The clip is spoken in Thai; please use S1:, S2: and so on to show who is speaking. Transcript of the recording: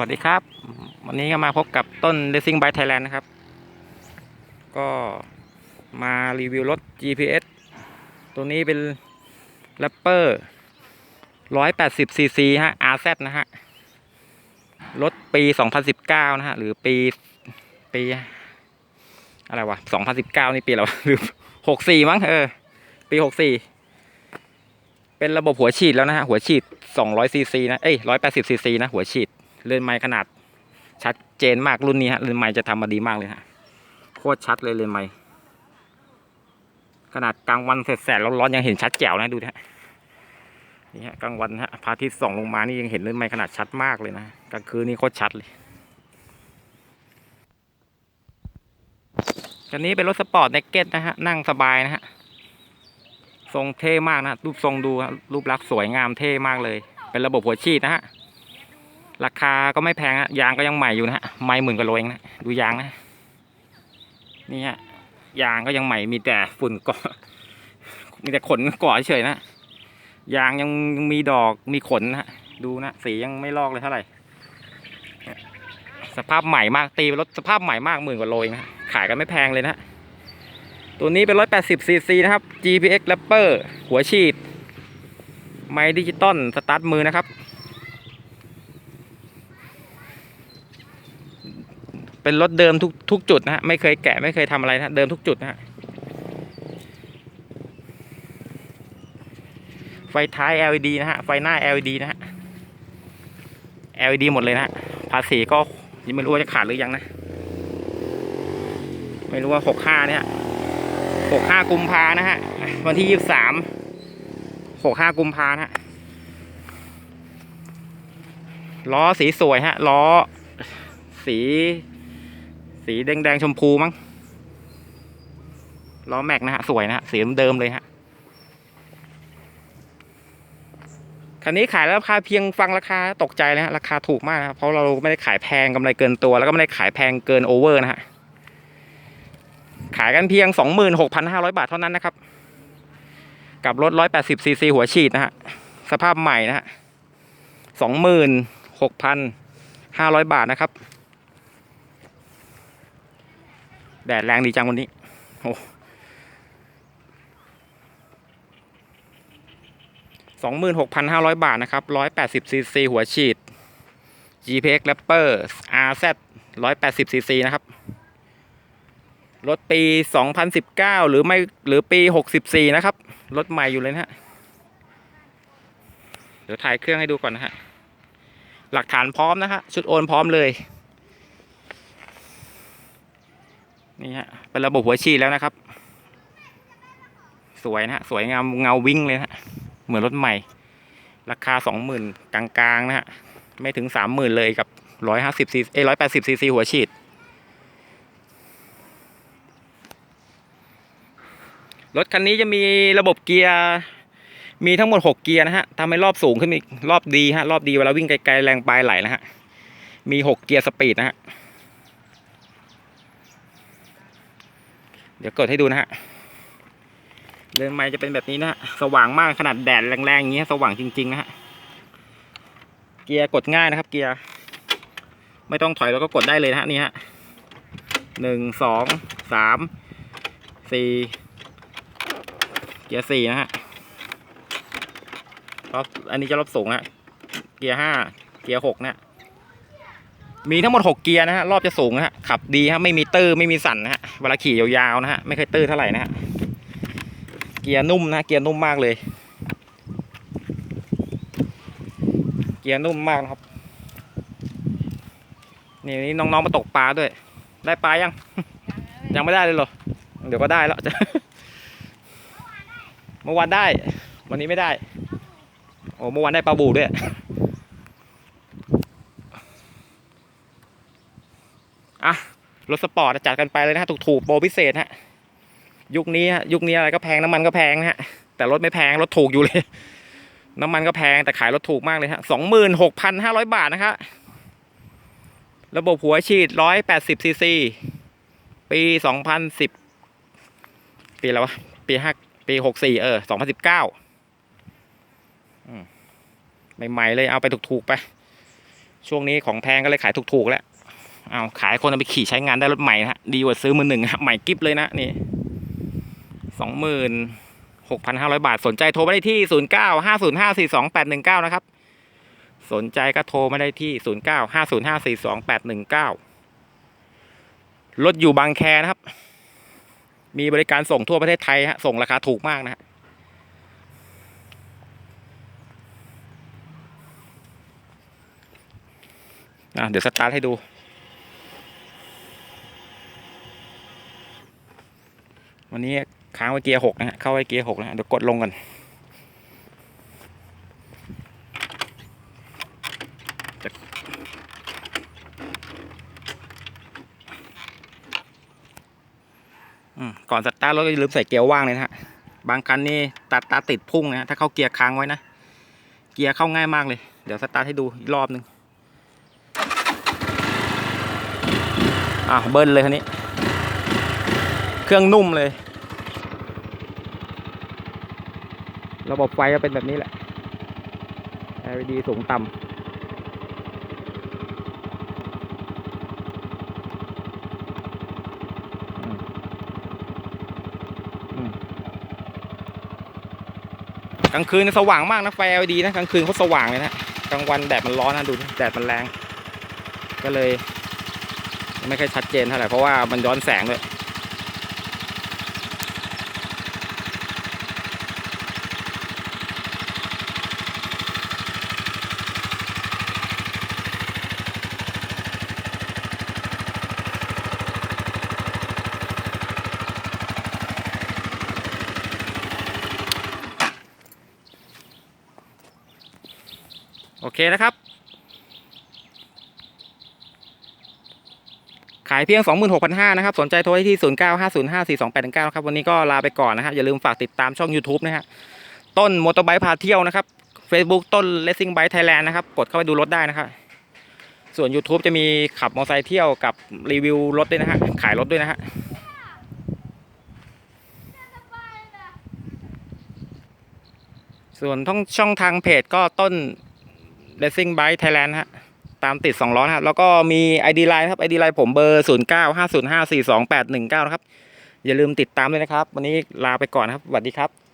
S1: สวัสดีครับ วันนี้ก็มาพบกับต้น Racing by Thailand นะครับ ก็มารีวิวรถ GPS ตัวนี้เป็น Rapper 180 cc ฮะ RZ นะฮะ รถปี 2019 นะฮะ หรือปี ปี อะไรวะ 2019 นี่ปีอะไรวะหรือ64 มั้งเออ ปี 64 เป็นระบบหัวฉีดแล้วนะฮะ หัวฉีด200 cc นะ เอ้ย180 cc นะ หัวฉีด เรือนไม้ขนาด ชัดเจนมากรุ่นนี้ฮะเรือนไม้จะทำมาดีมากเลยฮะโคตรชัดเลยเรือนไม้ขนาดกลางวันแสดๆร้อนๆยังเห็นชัดแจ๋วนะดูนะฮะนี่ฮะกลางวันฮะพระอาทิตย์ส่องลงมานี่ยังเห็นเรือนไม้ขนาดชัดมากเลยนะกลางคืนนี่โคตรชัดเลยคันนี้เป็นรถสปอร์ตเนกเก็ตนะฮะนั่งสบายนะฮะทรงเท่มากนะรูปทรงดูรูปลักษณ์สวยงามเท่มากเลย เป็นระบบหัวฉีดนะฮะ ราคาก็ไม่แพงฮะยางก็ยังใหม่อยู่นะฮะไม่หมื่นกว่าโลเองนะดูยางนะนี่ฮะยางก็ยังใหม่มีแต่ฝุ่นเกาะมีแต่ขนเกาะเฉยนะยางยังยังมีดอกมีขนนะฮะดูนะสียังไม่ลอกเลยเท่าไหร่สภาพใหม่มากตีรถสภาพใหม่มากหมื่นกว่าโลเองนะขายกันไม่แพงเลยนะตัวนี้เป็น180ซีซีนะครับ GPX Rapper หัวฉีด ไม้ดิจิตอลสตาร์ทมือนะครับ เป็นรถเดิมทุกทุกจุดนะฮะไม่เคยแกะไม่เคยทำอะไรนะเดิมทุกจุดนะฮะไฟท้าย LED นะฮะไฟหน้า LED นะฮะ LED หมดเลยนะฮะภาษีก็ยังไม่รู้ว่าจะขาดหรือยังนะ ไม่รู้ว่า65เนี่ยหกห้ากุมภานะฮะ วันที่ยี่สิบสามหกห้ากุมภานะฮะล้อสีสวยฮะล้อสี สีแดงแดงๆชมพูมั้งล้อแม็กนะฮะ สวยนะฮะ สีเดิมเลยฮะ คันนี้ขายแล้วราคาเพียงฟังราคาตกใจเลยฮะ ราคาถูกมากนะเพราะเราไม่ได้ขายแพงกำไรเกินตัว แล้วก็ไม่ได้ขายแพงเกินโอเวอร์นะฮะ ขายกันเพียง 26,500 บาทเท่านั้นนะครับ กับรถ 180ซีซีหัวฉีดนะฮะ สภาพใหม่นะฮะ 26,500 บาทนะครับ แดดแรงดีจังวันนี้ โอ้26,500บาทนะครับ180ซีซีหัวฉีด GPX Rapper RZ 180ซีซีนะครับ รถปี 2019 หรือไม่หรือปี 64 นะครับ รถใหม่อยู่เลยนะฮะ เดี๋ยวถ่ายเครื่องให้ดูก่อนนะฮะ หลักฐานพร้อมนะฮะ ชุดโอนพร้อมเลย นี่ฮะเป็นระบบหัวฉีดแล้วนะครับ สวยนะฮะสวยงามเงาวิ่งเลยนะฮะเหมือนรถใหม่ ราคา20,000กลางๆนะฮะไม่ถึง30,000เลยกับ150ซีเอ้180ซีซีหัวฉีด รถคันนี้จะมีระบบเกียร์มีทั้งหมด 6 เกียร์นะฮะทำให้รอบสูงขึ้นอีกรอบดีฮะรอบดีเวลาวิ่งไกลๆแรงปลายไหลนะฮะมี 6 เกียร์สปีดนะฮะ เดี๋ยวกดให้ดูนะฮะเดินไม้จะเป็นแบบนี้นะฮะสว่างมากขนาดแดดแรงๆอย่างเงี้ยสว่างจริงๆนะฮะเกียร์กดง่ายนะครับ เกียร์ไม่ต้องถอยแล้วก็กดได้เลยนะฮะนี่ฮะหนึ่งสองสามสี่เกียร์สี่นะฮะรอบอันนี้จะรอบสูงนะเกียร์ห้าเกียร์หกนะมีทั้งหมดหกเกียร์นะฮะรอบจะสูงนะฮะขับดีฮะไม่มีตื้อไม่มีสั่นนะฮะ เวลาขี่ยาวๆนะฮะไม่เคยตื้อเท่าไหร่นะฮะเกียร์นุ่มนะเกียร์นุ่มมากเลย เกียร์นุ่มมากนะครับนี่นี่น้องๆมาตกปลาด้วย ได้ปลายัง ยังไม่ได้เลยเหรอ เดี๋ยวก็ได้แล้วเมื่อวานได้ วันนี้ไม่ได้ โอ้เมื่อวานได้ปลาบูด้วย อะ รถสปอร์ตจัดกันไปเลยนะฮะถูกๆโปรพิเศษฮะยุคนี้ฮะยุคนี้อะไรก็แพงน้ำมันก็แพงนะฮะแต่รถไม่แพงรถถูกอยู่เลย น้ำมันก็แพงแต่ขายรถถูกมากเลยฮะสองหมื่นหกพันห้าร้อยบาทนะครับระบบหัวฉีดร้อยแปดสิบซีซีปีสองพันสิบปีอะไรวะปีห้าปีหกสี่เออสองพันสิบเก้าใหม่ๆเลยเอาไปถูกๆไป ช่วงนี้ของแพงก็เลยขายถูกๆแล้ว เอาขายคนเอาไปขี่ใช้งานได้รถใหม่นะฮะดีกว่าซื้อมือหนึ่งใหม่กิฟเลยนะนี่สองหมื่นหกพันห้าร้อยบาทสนใจโทรมาได้ที่ศูนย์เก้าห้าศูนย์ห้าสี่สองแปดหนึ่งเก้านะครับ สนใจก็โทรมาได้ที่ศูนย์เก้าห้าศูนย์ห้าสี่สองแปดหนึ่งเก้ารถอยู่บางแคนะครับ มีบริการส่งทั่วประเทศไทยฮะส่งราคาถูกมากนะฮะเดี๋ยวสตาร์ทให้ดู วันนี้ค้างไว้เกียร์หกนะฮะเข้าไว้เกียร์หกนะฮะเดี๋ยวกดลงกันก่อนสตาร์ทรถก็อย่าลืมใส่เกียร์ว่างเลยนะฮะบางคันนี่ตัดตาติดพุ่งนะฮะถ้าเข้าเกียร์ค้างไว้นะเกียร์เข้าง่ายมากเลย เดี๋ยวสตาร์ทให้ดูอีกรอบหนึ่งอะเบิ้ลเลยคันนี้ เครื่องนุ่มเลย ระบบไฟก็เป็นแบบนี้แหละ LED สูงต่ำกลางคืนนี่สว่างมากนะไฟ LED นะกลางคืนเขาสว่างเลยนะกลางวันแดดมันร้อนนะดูแดดมันแรง ก็เลย ไม่ค่อยชัดเจนเท่าไหร่เพราะว่ามันย้อนแสงด้วย เคนะครับ ขายเพียง 26,500นะครับ สนใจโทรได้ที่ 0950542819ครับ วันนี้ก็ลาไปก่อนนะครับ อย่าลืมฝากติดตามช่อง YouTube นะฮะต้นมอเตอร์ไบค์พาเที่ยวนะครับ Facebook ต้น Racing Bike Thailand นะครับ กดเข้าไปดูรถได้นะครับ ส่วน YouTube จะมีขับมอเตอร์ไซค์เที่ยวกับรีวิวรถด้วยนะฮะ ขายรถด้วยนะฮะส่วนท่องช่องทางเพจก็ต้น Racing Bike Thailand ฮะตามติด 2 ล้อนะครับ แล้วก็มี ID Line ครับ ID Line ผมเบอร์ 0 9 5 0 5 4 2 8 1 9 นะครับ อย่าลืมติดตามด้วยนะครับ วันนี้ลาไปก่อนนครับสวัสดีครับ